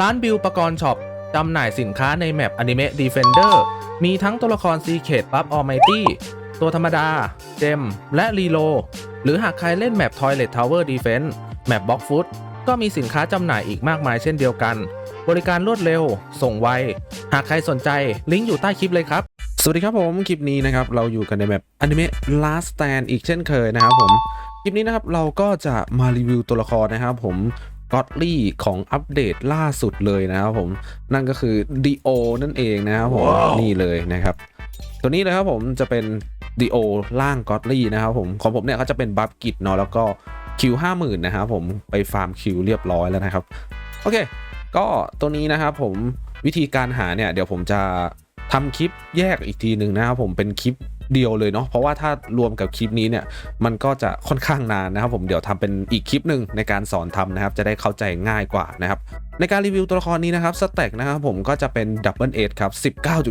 ร้านบิวประกรณ์ช็อปจำหน่ายสินค้าในแมปอนิเมะ Defender มีทั้งตัวละครซีเคดปั๊บออ m มตี้ตัวธรรมดา เจม และรีโล หรือหากใครเล่นแมป Toilet Tower Defense แมป Box Foot ก็มีสินค้าจำหน่ายอีกมากมายเช่นเดียวกัน บริการรวดเร็ว ส่งไว หากใครสนใจลิงก์อยู่ใต้คลิปเลยครับ สวัสดีครับผม คลิปนี้นะครับ เราอยู่กันในแบบอนิเมะ Last Stand อีกเช่นเคยนะครับผม คลิปนี้นะครับเราก็จะมารีวิวตัวละครนะครับผม ก็อตลี่ของอัปเดตล่าสุดเลยนะครับผม นั่นก็คือดีโอนั่นเองนะครับผมนี่เลยนะครับ ตัวนี้เลยครับผมจะเป็นดีโอล่างก็อตลี่นะครับผม ของผมเนี่ยเขาจะเป็นบัฟกิจเนาะแล้วก็คิวห้าหมื่นนะครับผมไปฟาร์มคิวเรียบร้อยแล้วนะครับ โอเค ก็ตัวนี้นะครับผมวิธีการหาเนี่ย เดี๋ยวผมจะทำคลิปแยกอีกทีหนึ่งนะครับผมเป็นคลิป เดียวเลยเนาะเพราะว่าถ้ารวมกับคลิปนี้เนี่ยมันก็จะค่อนข้างนานนะครับ ผมเดี๋ยวทำเป็นอีกคลิปหนึ่งในการสอนทำนะครับ จะได้เข้าใจง่ายกว่านะครับในการรีวิวตัวละครนี้นะครับสแต็กนะครับผมก็จะเป็นดับเบิลเอ็ดครับ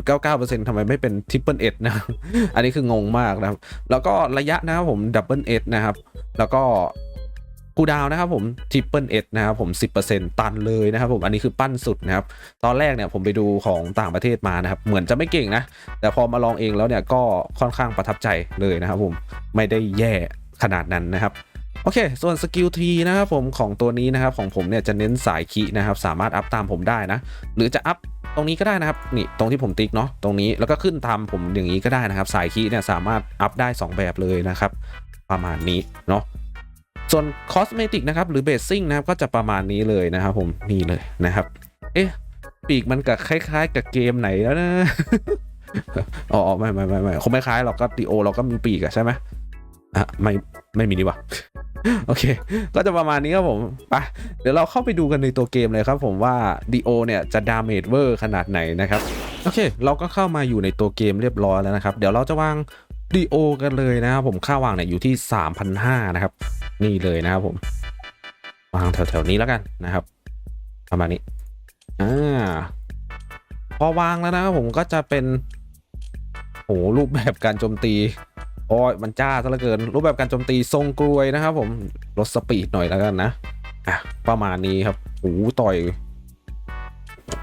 19.99%ทำไมไม่เป็นทริปเปิลเอ็ดนะอันนี้คืองงมากนะครับ แล้วก็ระยะนะครับผมดับเบิลเอ็ดนะครับ แล้วก็ คูดาวนะครับผมทริปเปิลเอ็ดนะครับผม 10%ตันเลยนะครับผมอันนี้คือปั้นสุดนะครับตอนแรกเนี่ยผมไปดูของต่างประเทศมานะครับเหมือนจะไม่เก่งนะ แต่พอมาลองเองแล้วเนี่ยก็ค่อนข้างประทับใจเลยนะครับผมไม่ได้แย่ขนาดนั้นนะครับโอเค ส่วนสกิลทีนะครับผมของตัวนี้นะครับของผมเนี่ยจะเน้นสายคีนะครับสามารถอัพตามผมได้นะ หรือจะอัพตรงนี้ก็ได้นะครับนี่ตรงที่ผมติ๊กเนาะตรงนี้แล้วก็ขึ้นตามผมอย่างนี้ก็ได้นะครับ สายคีเนี่ยสามารถอัพได้ 2 แบบเลยนะครับ ประมาณนี้เนาะ ส่วนคอสเมติกนะครับหรือเบสซิ่งนะครับก็จะประมาณนี้เลยนะครับผมนี่เลยนะครับ เอ๊ะปีกมันกับคล้ายๆ กับเกมไหนแล้วนะอ๋อไม่ไม่ไม่ไม่คงไม่คล้ายหรอกก็ตีโอเราก็มีปีกอะใช่ไหมอะไม่ไม่มีดีกว่าโอเค ก็จะประมาณนี้ครับผมไปเดี๋ยวเราเข้าไปดูกันในตัวเกมเลยครับผมว่าดีโอเนี่ยจะดาเมจเวอร์ขนาดไหนนะครับ โอเค เราก็เข้ามาอยู่ในตัวเกมเรียบร้อยแล้วนะครับ เดี๋ยวเราจะวางดีโอกันเลยนะครับผมค่าวางเนี่ยอยู่ที่ 3,500 นะครับ นี่เลยนะครับผม วางแถวๆนี้แล้วกันนะครับประมาณนี้อ่าพอวางแล้วนะครับผมก็จะเป็นโหรูปแบบการโจมตีโอ้ยมันจ้าซะเหลือเกิน รูปแบบการโจมตีทรงกลวยนะครับผมลดสปีดหน่อยแล้วกันนะอะประมาณนี้ครับโอ้ต่อย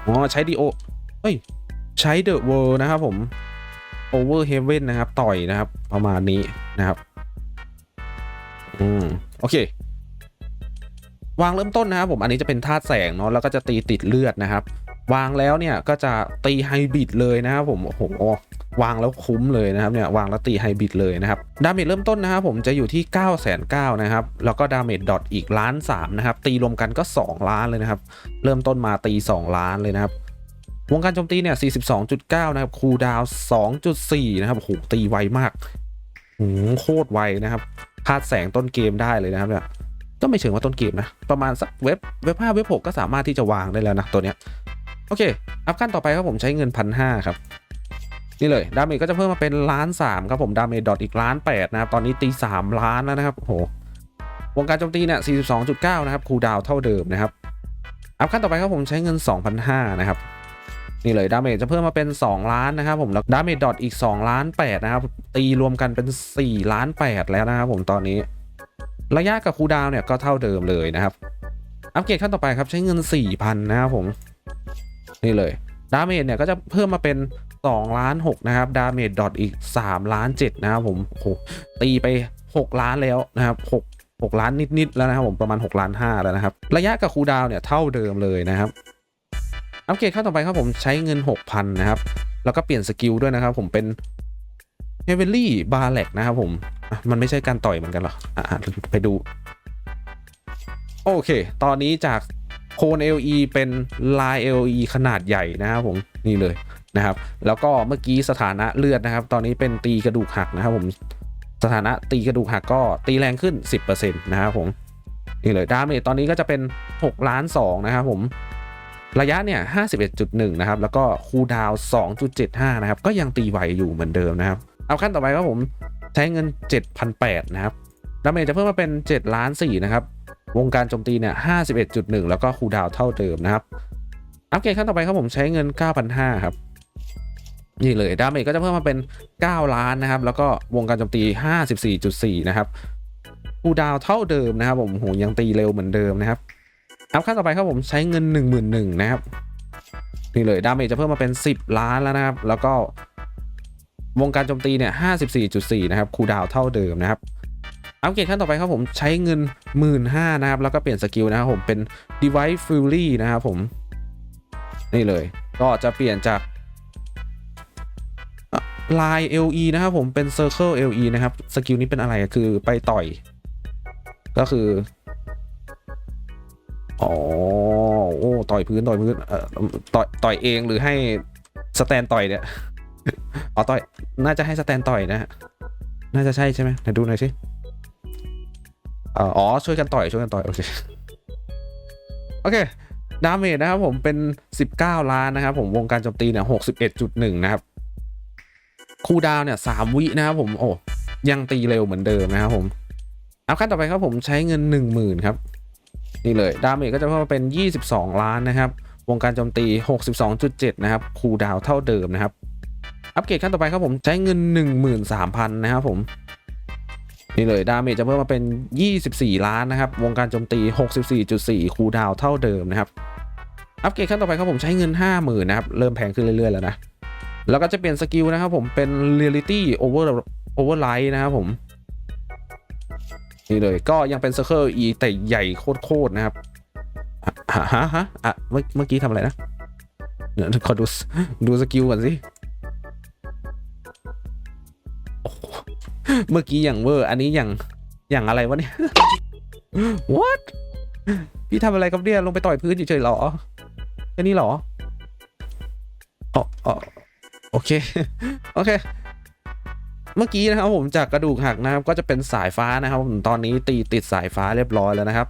อ๋อใช้ดีโอเฮ้ยใช้เดอะเวิร์นะครับผมโอเวอร์เฮเว่นนะครับ ต่อยนะครับ ประมาณนี้นะครับ อืมโอเควางเริ่มต้นนะครับผมอันนี้จะเป็นธาตุแสงเนาะแล้วก็จะตีติดเลือดนะครับ วางแล้วเนี่ยก็จะตีไฮบริดเลยนะครับผมโอ้โหวางแล้วคุ้มเลยนะครับเนี่ยวางแล้วตีไฮบริดเลยนะครับดาเมจเริ่มต้นนะครับผมจะอยู่ที่ 9 9 0 0 0นะครับแล้วก็ดาเมจดอทอีกล้านสามนะครับตีรวมกันก็ 2 ล้านเลยนะครับ เริ่มต้นมาตี 2 ล้านเลยนะครับวงการโจมตีเนี่ย 42.9 นะครับ คูดาว 2.4 นะครับโอ้โหตีไวมากโหโคตรไวนะครับ ธาตุแสงต้นเกมได้เลยนะครับเนี่ยก็ไม่เชิงว่าต้นเกมนะ ประมาณสักเว็บเว็บห้าเว็บหกก็สามารถที่จะวางได้แล้วนะตัวเนี้ยโอเค อัพขั้นต่อไปครับผมใช้เงินพันห้าครับ นี่เลยดาเมจก็จะเพิ่มมาเป็นล้านสามครับผมดาเมจดอทอีกล้านแปดนะครับ ตอนนี้ตีสามล้านแล้วนะครับโหวงการโจมตีเนี่ยสี่สิบสองจุดเก้านะครับคูดาวเท่าเดิมนะครับ อัพขั้นต่อไปครับผมใช้เงินสองพันห้านะครับ นี่เลยดาเมจจะเพิ่มมาเป็น 2 ล้านนะครับผมแล้วดาเมจดอทอีก2ล้าน8นะครับตีรวมกันเป็น4ล้าน8แล้วนะครับผมตอนนี้ ระยะกับคูดาวเนี่ยก็เท่าเดิมเลยนะครับ อัปเกรดขั้นต่อไปครับใช้เงิน 4,000 นะครับผม นี่เลยดาเมจเนี่ยก็จะเพิ่มมาเป็น2ล้าน6นะครับดาเมจดอทอีก3ล้าน7นะครับผมโอ้โหตีไป 6 ล้านแล้วนะครับ6 6ล้านนิดๆแล้วนะครับผมประมาณ 6 ล้าน5แล้วนะครับ ระยะกับคูดาวเนี่ยเท่าเดิมเลยนะครับ อัปเกรดขั้นต่อไปครับผมใช้เงิน 6,000 นะครับ แล้วก็เปลี่ยนสกิลด้วยนะครับผมเป็นเฮเวลลี่บาร์แลกนะครับผมมันไม่ใช่การต่อยเหมือนกันหรออะไปดู โอเค ตอนนี้จากโคน LE เป็นลาย LE ขนาดใหญ่นะครับผมนี่เลยนะครับ แล้วก็เมื่อกี้สถานะเลือดนะครับ ตอนนี้เป็นตีกระดูกหักนะครับผมสถานะตีกระดูกหักก็ตีแรงขึ้น 10%นะครับผมนี่เลยดาเมจตอนนี้ก็จะเป็น6ล้าน2นะครับผม ระยะเนี่ย 51.1 นะครับ แล้วก็คูดาว 2.75 นะครับ ก็ยังตีไหวอยู่เหมือนเดิมนะครับ เอาขั้นต่อไปครับผม ใช้เงิน 7,800 นะครับดาเมจจะเพิ่มมาเป็น7ล้าน4นะครับ วงการโจมตีเนี่ย 51.1 แล้วก็คูดาวเท่าเดิมนะครับ อัปเกรดขั้นต่อไปครับผมใช้เงิน 9,500 ครับ นี่เลยดาเมจก็จะเพิ่มมาเป็น 9 ล้านนะครับ แล้วก็วงการโจมตี 54.4 นะครับคูดาวเท่าเดิมนะครับผมโหยังตีเร็วเหมือนเดิมนะครับ อัพขั้นต่อไปครับผมใช้เงิน 1 1 0 0 0นะครับนี่เลยดาเมจจะเพิ่มมาเป็น 10 ล้านแล้วนะครับ แล้วก็วงการโจมตีเนี่ย54.4 นะครับคูดาวเท่าเดิมนะครับ อัปเกรดขั้นต่อไปครับผมใช้เงิน 1 5ื่นนะครับ แล้วก็เปลี่ยนสกิลนะครับผมเป็น Device Fury นะครับผม นี่เลยก็จะเปลี่ยนจากลาย LE นะครับผมเป็น Circle LE นะครับ สกิลนี้เป็นอะไรคือไปต่อย ก็คือ อ๋อโอ้ต่อยพื้นต่อยพื้นเอ่อต่อยต่อยเองหรือให้สแตนต่อยเนี่ยอ๋อต่อยน่าจะให้สแตนต่อยนะฮะน่าจะใช่ใช่ไหมไหนดูหน่อยสิอ๋อช่วยกันต่อยช่วยกันต่อยโอเคโอเคดาเมจนะครับผมเป็น 19 ล้านนะครับผมวงการโจมตีเนี่ย61.1 นะครับคูดาวเนี่ย3วินะครับผมโอ้ยังตีเร็วเหมือนเดิมนะครับผมอัพขั้นต่อไปครับผมใช้เงิน 10,000 ครับ นี่เลยดาเมจก็จะเพิ่มมาเป็น 22 ล้านนะครับ วงการโจมตี 62.7 นะครับ คูดาวเท่าเดิมนะครับ อัปเกรดขั้นต่อไปครับผมใช้เงิน 13,000 นะครับผม นี่เลยดาเมจจะเพิ่มมาเป็น 24 ล้านนะครับ วงการโจมตี 64.4 คูดาวเท่าเดิมนะครับ อัปเกรดขั้นต่อไปครับผมใช้เงิน 50,000 นะครับ เริ่มแพงขึ้นเรื่อยๆแล้วนะ แล้วก็จะเปลี่ยนสกิลนะครับผมเป็น Reality Over Overlight นะครับผม นี่เลยก็ยังเป็น Circle E แต่ใหญ่โคตรๆนะครับฮะฮะฮะอะเมื่อเมื่อกี้ทำอะไรนะเดี๋ยวขอดูดูสกิลก่อนสิเมื่อกี้อย่างเวอร์ อันนี้อย่างอย่างอะไรวะเนี่ย what พี่ทำอะไรครับเนี่ยลงไปต่อยพื้นเฉยๆหรอแค่นี้หรออ๋ออ๋อโอเค โอเค เมื่อกี้นะครับผมจากกระดูกหักนะครับก็จะเป็นสายฟ้านะครับผมตอนนี้ตีติดสายฟ้าเรียบร้อยแล้วนะครับ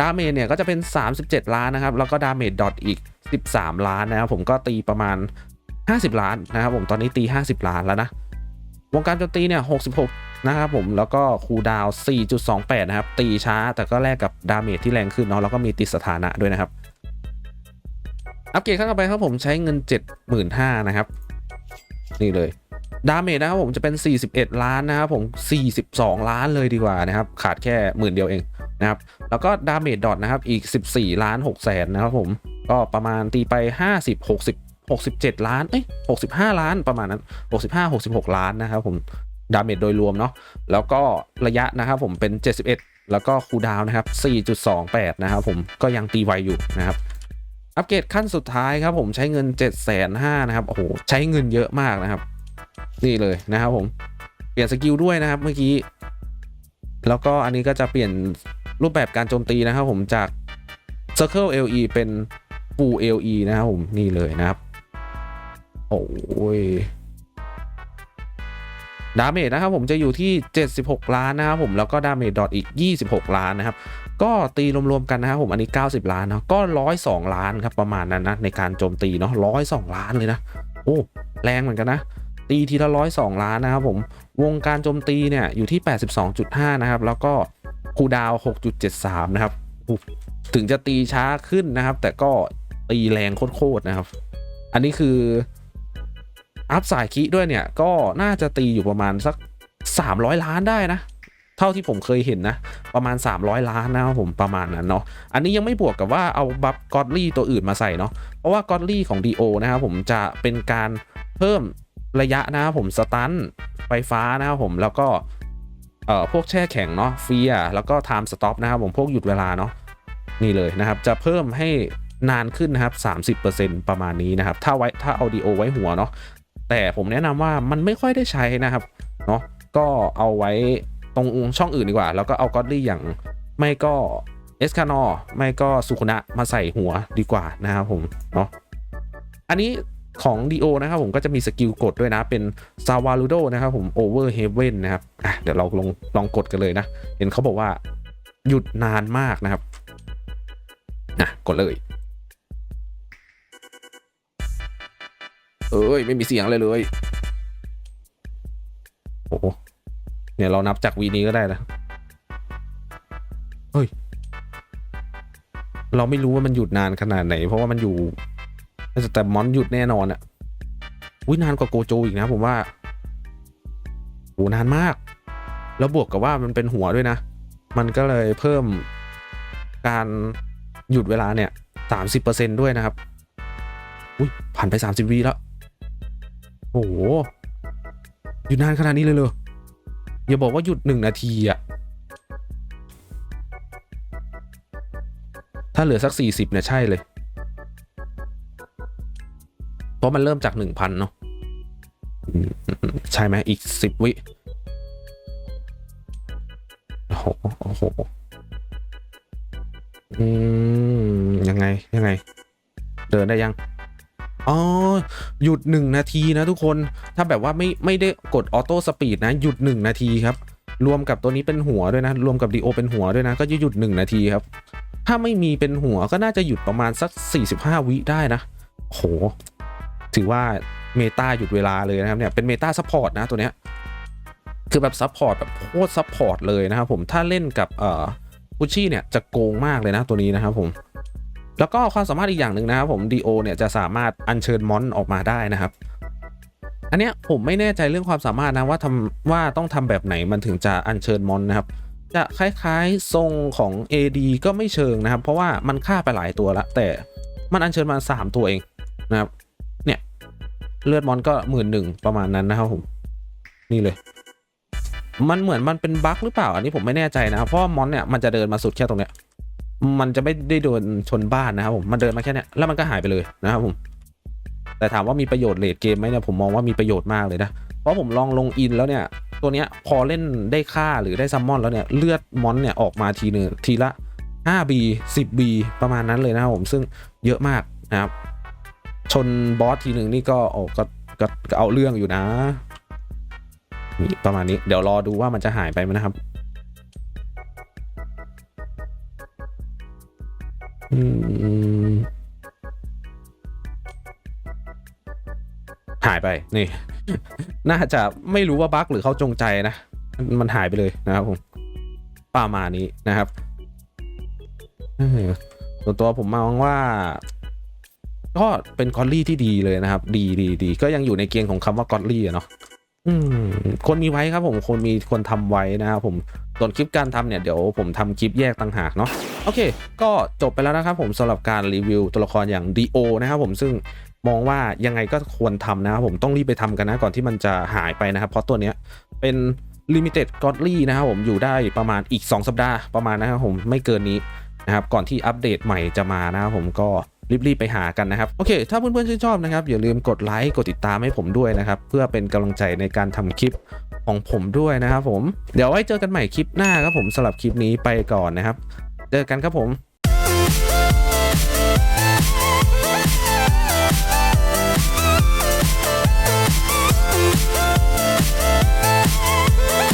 ดาเมจเนี่ยก็จะเป็น 37 ล้านนะครับแล้วก็ดาเมจดอทอีก 13 ล้านนะครับผมก็ตีประมาณ 50 ล้านนะครับผมตอนนี้ตี 50 ล้านแล้วนะวงการโจมตีเนี่ย 66 นะครับผมแล้วก็คูดาว 4.28 นะครับ ตีช้าแต่ก็แลกกับดาเมจที่แรงขึ้นเนาะแล้วก็มีติดสถานะด้วยนะครับ อัปเกรดขั้นต่อไปครับผมใช้เงิน 75,000 นะครับ นี่เลย ดาเมจนะครับผมจะเป็น 41 ล้านนะครับผม 42 ล้านเลยดีกว่านะครับ ขาดแค่หมื่นเดียวเองนะครับ แล้วก็ดาเมจดอทนะครับอีก 14 ล้าน6แสนนะครับผม ก็ประมาณตีไป 50 60 67 ล้าน เอ้ย 65 ล้านประมาณนั้น 65 66 ล้านนะครับผม ดาเมจโดยรวมเนาะ แล้วก็ระยะนะครับผมเป็น 71 แล้วก็คูดาวน์นะครับ 4.28 นะครับผม ก็ยังตีไวอยู่นะครับอัปเกรดขั้นสุดท้ายครับผมใช้เงิน 7 5 0 0 0นะครับ โอ้โห ใช้เงินเยอะมากนะครับ นี่เลยนะครับผม เปลี่ยนสกิลด้วยนะครับเมื่อกี้ แล้วก็อันนี้ก็จะเปลี่ยนรูปแบบการโจมตีนะครับผมจาก Circle LE เป็น Full LE นะครับผมนี่เลยนะครับ โอ้ยดาเมจนะครับผมจะอยู่ที่ 76 ล้านนะครับผมแล้วก็ดาเมจดอทอีก 26 ล้านนะครับ ก็ตีรวมๆกันนะครับผมอันนี้ 90 ล้านนะก็ 102 ล้านครับประมาณนั้นนะในการโจมตีเนาะ102 ล้านเลยนะ โอ้แรงเหมือนกันนะ ตีทีละร้อยสองล้านนะครับผม วงการโจมตีเนี่ยอยู่ที่ 82.5 นะครับ แล้วก็คูดาวน์6.73 นะครับ ถึงจะตีช้าขึ้นนะครับ แต่ก็ตีแรงโคตรนะครับ อันนี้คือ อัพสายคิด้วยเนี่ย ก็น่าจะตีอยู่ประมาณสัก 300 ล้านได้นะ เท่าที่ผมเคยเห็นนะ ประมาณ 300 ล้านนะครับผมประมาณนั้นเนาะ อันนี้ยังไม่บวกกับว่าเอาบัฟกอดลี่ตัวอื่นมาใส่เนาะ เพราะว่ากอดลี่ของ DO นะครับผมจะเป็นการเพิ่ม ระยะนะครับผมสตันไฟฟ้านะครับผมแล้วก็เอ่อพวกแช่แข็งเนาะเฟียแล้วก็ไทม์สต็อปนะครับผมพวกหยุดเวลาเนาะนี่เลยนะครับ จะเพิ่มให้นานขึ้นนะครับ 30%ประมาณนี้นะครับ ถ้าไว้ถ้าเอา DO ไว้หัวเนาะแต่ผมแนะนำว่ามันไม่ค่อยได้ใช้นะครับเนาะก็เอาไว้ตรงช่องอื่นดีกว่า แล้วก็เอากอดลี่อย่างไม่ก็เอสคานอไม่ก็สุคุนะมาใส่หัวดีกว่านะครับผมเนาะอันนี้ ของ DO นะครับผมก็จะมีสกิลกดด้วยนะ เป็น s a w a l u d o นะครับผม Over Heaven นนะครับอะเดี๋ยวเราลองลองกดกันเลยนะ เห็นเขาบอกว่าหยุดนานมากนะครับนะกดเลยเอ้ย ไม่มีเสียงเลยเลย โอ้เนี่ยเรานับจากวีนี้ก็ได้นะเฮ้ย เราไม่รู้ว่ามันหยุดนานขนาดไหน เพราะว่ามันอยู่ แต่มอนหยุดแน่นอนอะอุ้ยนานกว่าโกโจอีกนะผมว่าโหนานมาก แล้วบวกกับว่ามันเป็นหัวด้วยนะ มันก็เลยเพิ่มการหยุดเวลาเนี่ย30%ด้วยนะครับ อุ้ยผ่านไป30วิแล้ว โอ้โห หยุดนานขนาดนี้เลยเลยอย่าบอกว่าหยุดหนึ่งนาทีอะถ้าเหลือสัก40เนี่ยใช่เลย เพราะมันเริ่มจาก1,000เนาะใช่ไหมอีก10วิโอ้โหโอ้โหอืมยังไงยังไง เดินได้ยังอ๋อหยุดหนึ่งนาทีนะทุกคนถ้าแบบว่าไม่ไม่ได้กดออโต้สปีดนะหยุดหนึ่งนาทีครับ รวมกับตัวนี้เป็นหัวด้วยนะ รวมกับดีโอเป็นหัวด้วยนะ ก็จะหยุดหนึ่งนาทีครับ ถ้าไม่มีเป็นหัวก็น่าจะหยุดประมาณสัก 45 วิได้นะโห ถือว่าเมตาหยุดเวลาเลยนะครับเนี่ยเป็นเมตาซัพพอร์ตนะตัวเนี้ยคือแบบซัพพอร์ตแบบโคตรซัพพอร์ตเลยนะครับผมถ้าเล่นกับเอ่อกุชชี่เนี่ยจะโกงมากเลยนะตัวนี้นะครับผมแล้วก็ความสามารถอีกอย่างหนึ่งนะครับผมดีโอเนี่ยจะสามารถอัญเชิญมอนออกมาได้นะครับ อันเนี้ยผมไม่แน่ใจเรื่องความสามารถนะว่าทำว่าต้องทำแบบไหนมันถึงจะอัญเชิญมอนนะครับ จะคล้ายๆทรงของ AD ก็ไม่เชิงนะครับ เพราะว่ามันฆ่าไปหลายตัวละแต่มันอัญเชิญมา 3 ตัวเองนะครับ เลือดมอนก็หมื่นหนึ่งประมาณนั้นนะครับผมนี่เลย มันเหมือนมันเป็นบั๊กหรือเปล่า อันนี้ผมไม่แน่ใจนะครับเพราะมอนเนี่ยมันจะเดินมาสุดแค่ตรงเนี้ยมันจะไม่ได้โดนชนบ้านนะครับผมมันเดินมาแค่เนี้ยแล้วมันก็หายไปเลยนะครับผมแต่ถามว่ามีประโยชน์เลดเกมไหมเนี่ยผมมองว่ามีประโยชน์มากเลยนะเพราะผมลองลงอินแล้วเนี่ย ตัวเนี้ยพอเล่นได้ค่าหรือได้ซัมมอนแล้วเนี่ยเลือดมอนเนี่ยออกมาทีหนึ่งทีละ 5B 10B ประมาณนั้นเลยนะครับผมซึ่งเยอะมากนะครับ ชนบอสทีหนึ่งนี่ก็โอ้ก็ก็ก็เอาเรื่องอยู่นะนี่ประมาณนี้เดี๋ยวรอดูว่ามันจะหายไปไหมนะครับอืมหายไปนี่ น่าจะไม่รู้ว่าบั๊กหรือเขาจงใจนะ มันหายไปเลยนะครับผมประมาณนี้นะครับส่วนตัวผมมองว่า ก็เป็นกอลลี่ที่ดีเลยนะครับ ดีดีดีก็ยังอยู่ในเกณฑ์ของคำว่ากอลลี่อะเนาะอืมคนมีไว้ครับผมคนมีคนทำไว้นะครับผมส่วนคลิปการทำเนี่ยเดี๋ยวผมทำคลิปแยกต่างหากเนาะโอเค ก็จบไปแล้วนะครับผมสำหรับการรีวิวตัวละครอย่าง D.O นะครับผมซึ่งมองว่ายังไงก็ควรทำนะครับผมต้องรีบไปทำกันนะก่อนที่มันจะหายไปนะครับ เพราะตัวเนี้ยเป็น Limited Godly นะครับผมอยู่ได้ประมาณอีก 2 สัปดาห์ประมาณนะครับผมไม่เกินนี้นะครับก่อนที่อัปเดตใหม่จะมานะครับผมก็ รีบๆไปหากันนะครับ โอเค ถ้าเพื่อนๆชื่นชอบนะครับ อย่าลืมกดไลค์กดติดตามให้ผมด้วยนะครับ เพื่อเป็นกำลังใจในการทำคลิปของผมด้วยนะครับผม เดี๋ยวไว้เจอกันใหม่คลิปหน้าครับผมสำหรับคลิปนี้ไปก่อนนะครับ เจอกันครับผม